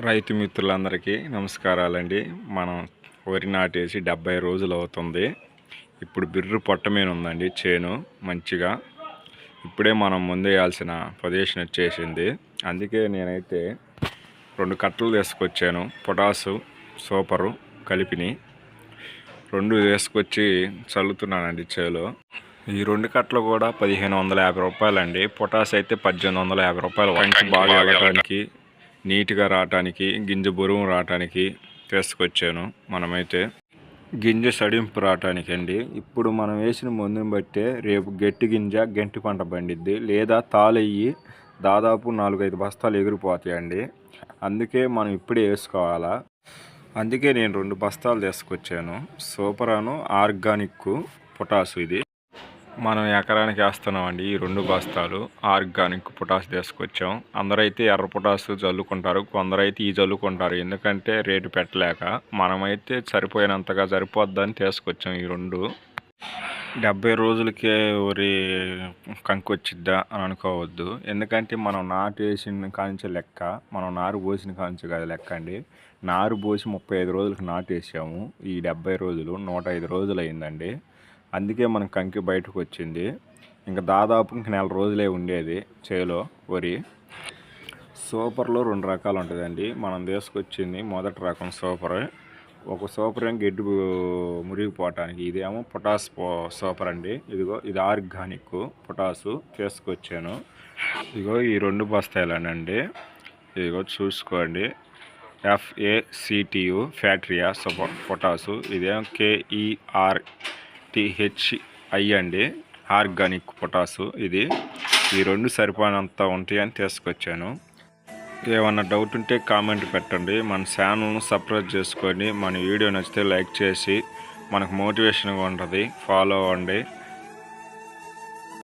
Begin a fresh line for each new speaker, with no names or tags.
రైతు మిత్రులందరికీ నమస్కారాలండి. మనం వరి నాటేసి డెబ్బై రోజులు అవుతుంది. ఇప్పుడు బిర్రు పొట్ట మీద ఉందండి చేను మంచిగా. ఇప్పుడే మనం ముందేయాల్సిన పొజిషన్ వచ్చేసింది. అందుకే నేనైతే రెండు కట్టలు తీసుకొచ్చాను పొటాసు సూపరు కలిపిని. రెండు తీసుకొచ్చి చల్లుతున్నానండి చేలో. ఈ రెండు కట్టలు కూడా పదిహేను వందల యాభై రూపాయలండి. పొటాస్ అయితే పద్దెనిమిది వందల యాభై రూపాయలు. కంచి బాగా వెళ్ళటానికి నీట్గా రావటానికి గింజ బరువు రావటానికి తీసుకొచ్చాను మనమైతే. గింజ సడింపు రావటానికి అండి ఇప్పుడు మనం వేసిన మందుని బట్టే రేపు గట్టి గింజ గంటి పంట పండిద్ది. లేదా తాళయ్యి దాదాపు నాలుగైదు బస్తాలు ఎగిరిపోతాయండి. అందుకే మనం ఇప్పుడే వేసుకోవాలా. అందుకే నేను రెండు బస్తాలు తీసుకొచ్చాను. సూపరాను ఆర్గానిక్ పొటాసు ఇది. మనం ఎకరానికి వేస్తున్నామండి ఈ రెండు బస్తాలు. ఆర్గానిక్ పొటాస్ తీసుకొచ్చాం. అందరైతే ఎర్ర పొటాస్ చల్లుకుంటారు. కొందరైతే ఈ చల్లుకుంటారు. ఎందుకంటే రేటు పెట్టలేక మనమైతే సరిపోయినంతగా సరిపోద్దని తీసుకొచ్చాం ఈ రెండు. డెబ్బై రోజులకే వరి కంకొచ్చిద్దా అని అనుకోవద్దు. ఎందుకంటే మనం నాటు వేసిన లెక్క మనం నారు పోసిన కాంచే కాదు లెక్క అండి. నారు పోసి ముప్పై ఐదు రోజులకు నాటు వేసాము. ఈ డెబ్బై రోజులు నూట ఐదు రోజులు అయిందండి. అందుకే మన కంకి బయటకు వచ్చింది ఇంకా దాదాపు ఇంక నెల రోజులే ఉండేది చేలో వరి. సూపర్లో రెండు రకాలు ఉంటుందండి మనం తీసుకొచ్చింది మొదటి రకం సూపర్. ఒక సూపర్ ఏం గడ్డి మురిగిపోవటానికి ఇదేమో పొటాస్ సూపర్ అండి. ఇదిగో ఇది ఆర్గానిక్ పొటాసు తీసుకొచ్చాను. ఇదిగో ఈ రెండు బస్తాయిలనండి ఇదిగో చూసుకోండి. ఎఫ్ఏసిటియు ఫ్యాక్టరీయా సూపర్ పొటాసు. ఇదేమో కేఈఆర్ టిహెచ్ఐ అండి. ఆర్గానిక్ పొటాసు ఇది. ఈ రెండు సరిపోయినంత ఉంటాయని తీసుకొచ్చాను. ఏమన్నా డౌట్ ఉంటే కామెంట్ పెట్టండి. మన ఛానల్ను సబ్స్క్రైబ్ చేసుకొని మన వీడియో నచ్చితే లైక్ చేసి మనకు మోటివేషన్గా ఉంటుంది. ఫాలో అవ్వండి.